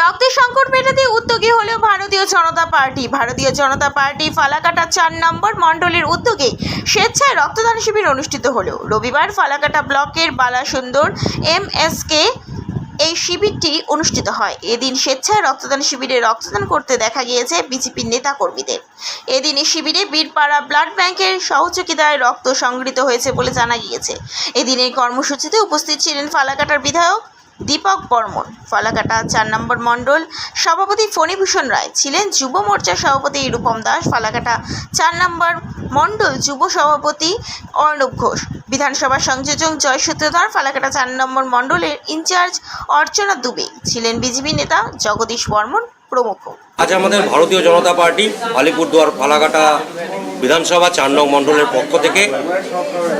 রক্তের সংকট মেটাতে উদ্যোগী হলো ভারতীয় জনতা পার্টি। ভারতীয় জনতা পার্টি ফালাকাটা চার নম্বর মণ্ডলের উদ্যোগে স্বেচ্ছায় রক্তদান শিবির অনুষ্ঠিত হলো। রবিবার ফালাকাটা ব্লকের বালাসুন্দর এম এস কে এই শিবিরটি অনুষ্ঠিত হয়। এদিন স্বেচ্ছায় রক্তদান শিবিরে রক্তদান করতে দেখা গিয়েছে বিজেপির নেতা কর্মীদের এদিন এই শিবিরে বীরপাড়া ব্লাড ব্যাংকের সহযোগিতায় রক্ত সংগৃহীত হয়েছে বলে জানা গিয়েছে। এদিন এই কর্মসূচিতে উপস্থিত ছিলেন ফালাকাটার বিধায়ক দীপক বর্মন। ফালাকাটা চার নম্বর মণ্ডল। সভাপতি ফণীভূষণ রায় ছিলেন যুব মোর্চার সভাপতি রূপম দাস। ফালাকাটা চার নম্বর মণ্ডল যুব সভাপতি অর্ণব ঘোষ। বিধানসভা সংযোজক জয় সূত্রধর ফালাকাটা চার নম্বর মণ্ডলের ইনচার্জ অর্চনা দুবে। ছিলেন বিজেপি নেতা জগদীশ বর্মন প্রমুখ। আজ আমাদের ভারতীয় জনতা পার্টি, আলিপুরদুয়ার ফালাকাটা বিধানসভা চার নং মণ্ডলের পক্ষ থেকে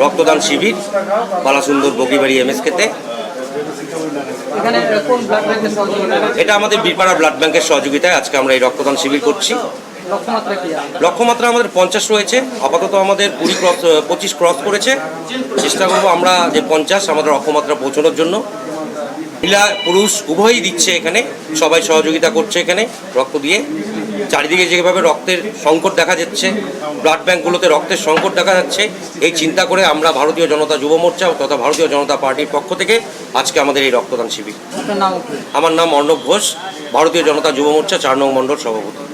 রক্তদান শিবির, বালাসুন্দর বগিবাড়ি এমএসকেতে এটা আমাদের বীরপাড়া ব্লাড ব্যাংকের সহযোগিতায়। আজকে আমরা এই রক্তদান শিবির করছি। লক্ষ্যমাত্রা আমাদের পঞ্চাশ রয়েছে। আপাতত আমাদের কুড়ি ক্রস পঁচিশ ক্রস করেছে। চেষ্টা করব আমরা যে পঞ্চাশ আমাদের লক্ষ্যমাত্রা পৌঁছানোর জন্য। মহিলা পুরুষ উভয়ই দিচ্ছে এখানে। সবাই সহযোগিতা করছে এখানে রক্ত দিয়ে। চারিদিকে যেভাবে রক্তের সংকট দেখা যাচ্ছে ব্লাড ব্যাঙ্কগুলোতে রক্তের সংকট দেখা যাচ্ছে এই চিন্তা করে আমরা ভারতীয় জনতা যুব মোর্চা তথা ভারতীয় জনতা পার্টির পক্ষ থেকে আজকে আমাদের এই রক্তদান শিবির। আমার নাম অর্ণব ঘোষ ভারতীয় জনতা যুব মোর্চা চার নং মণ্ডল সভাপতি।